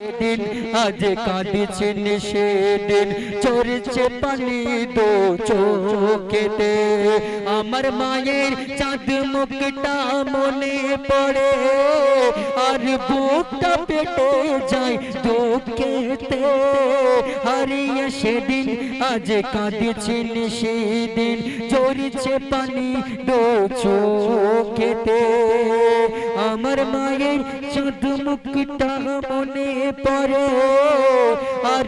দিন আজ কাঁদছেন সেদিন। চড়ছে পানি দো চোখেতে। আমার মায়ের চাঁদ মুখটা মনে পড়ে। আর বুকটা পেটে যায় দুঃখেতে। হারিয়ে সেদিন আজ কাঁদছেন সেদিন। চড়ছে পানি দো চোখেতে।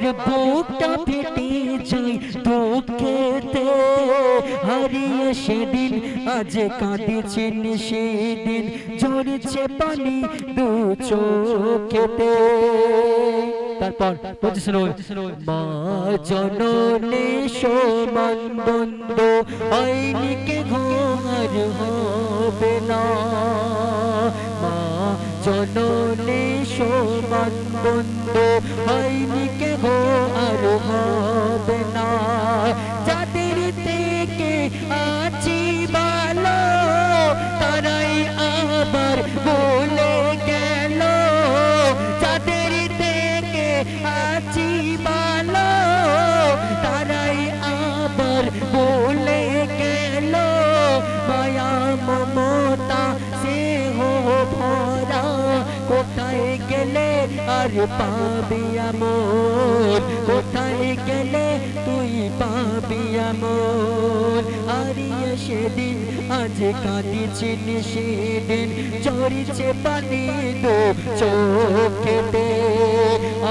আর বুকটা ফেটে যায় দুঃখেতে হারিয়ে সেদিন আজ কাঁদিছেন সেদিন ঝরছে পানি দু চোখেতে তারপর মা জননে সমান বন্ধু আইনিকে ঘর হবে না? জননে সমান বন্ধু হয়নি কেহ আর হবে না। যাদের থেকে আছি ভালো তারাই আবার আর পাবি আমন কোথায় গেলে তুই পাবি আমন হারিয়ে সেদিন আজ কাঁদিছেন সেদিন চড়িছে পানি দো। চোখেতে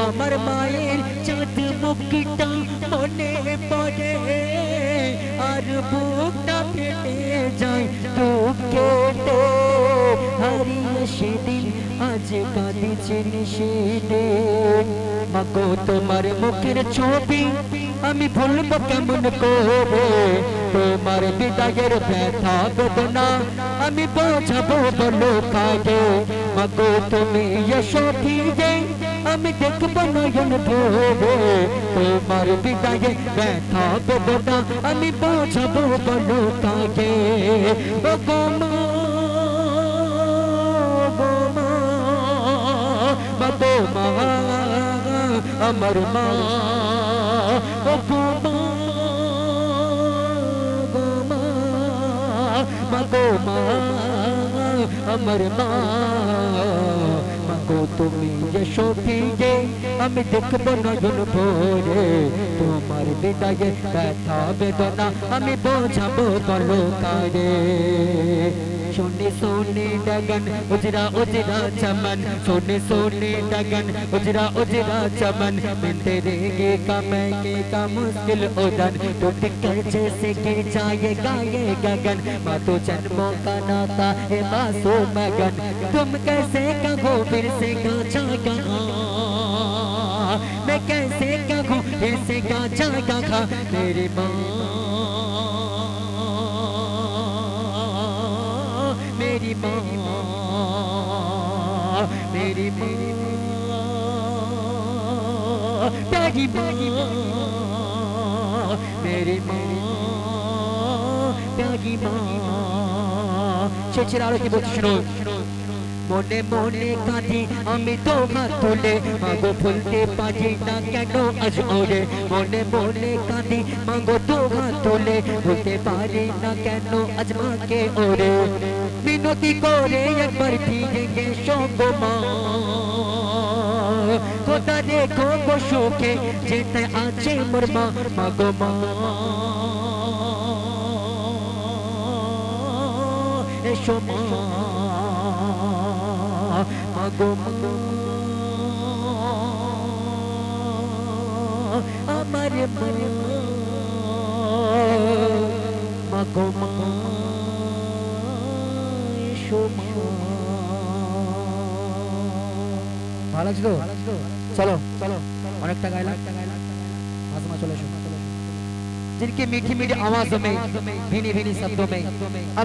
আমার মায়ের চাঁদ মুখটা মনে পড়ে। আর বুকটা ফেটে যায় হারিয়ে সেদিন আজ কাঁদিছেন সেদিন মাগো তোমার মুখের ছবি আমি ভুলবো কেমন করে তোমার বিদায়ের ব্যথা বেদনা আমি বোঝাবো বলো কাজে মাগো তুমি এসো ফিরে আমি দেখব নয়ন ভোরে তোমার বিদায়ে ব্যথা বেদনা আমি বোঝাবো বলো কাজে ও গো মা আমার মা ও গো মা, আমার মা মা গো তুমি এসো ফিরে আমি দেখব নয়ন ভোরে, তোমার বিদায়ে ব্যথা বেদনা আমি বোঝাবো বলো কারে सोने सोने डगन उजरा उजरा चमन। सोने सोने डगन उजरा उजरा चमन। मैं तेरे गे का के का मुश्किल उदन टूट कर जैसे गिर जाएगा ये गगन। माँ तो जन्मों का नाता है मासो मगन। तुम कैसे कहो फिर से गाचा कहा मैं कैसे कहूँ फिर से गाचा कहा मेरी माँ Bari Bari Bari Bari Bari Bari Bari ছেছের আরও কি বলছি শুনুন মনে মনে কাঁদি আমি তোমার তুলে মাগো ভুলতে পারি না কেন আজ ওরে মনে মনে কাঁদি মাগো তোমার তুলে ভুলতে পারি না কেন আজ মাকে ওরে মিনতি করে একবার ফিরে গেছো কোথা দেখো গো যেতে আছে মোর মা মাগো এসো মা মাগো আমার মা মাগো এসো মা ভালো লাগছে তো চলো চলো অনেকটা গাইলাম মাঝে মাঝে চলে এসো जिनकी मीठी मीठी आवाजों में भीनी भीनी शब्दों में अब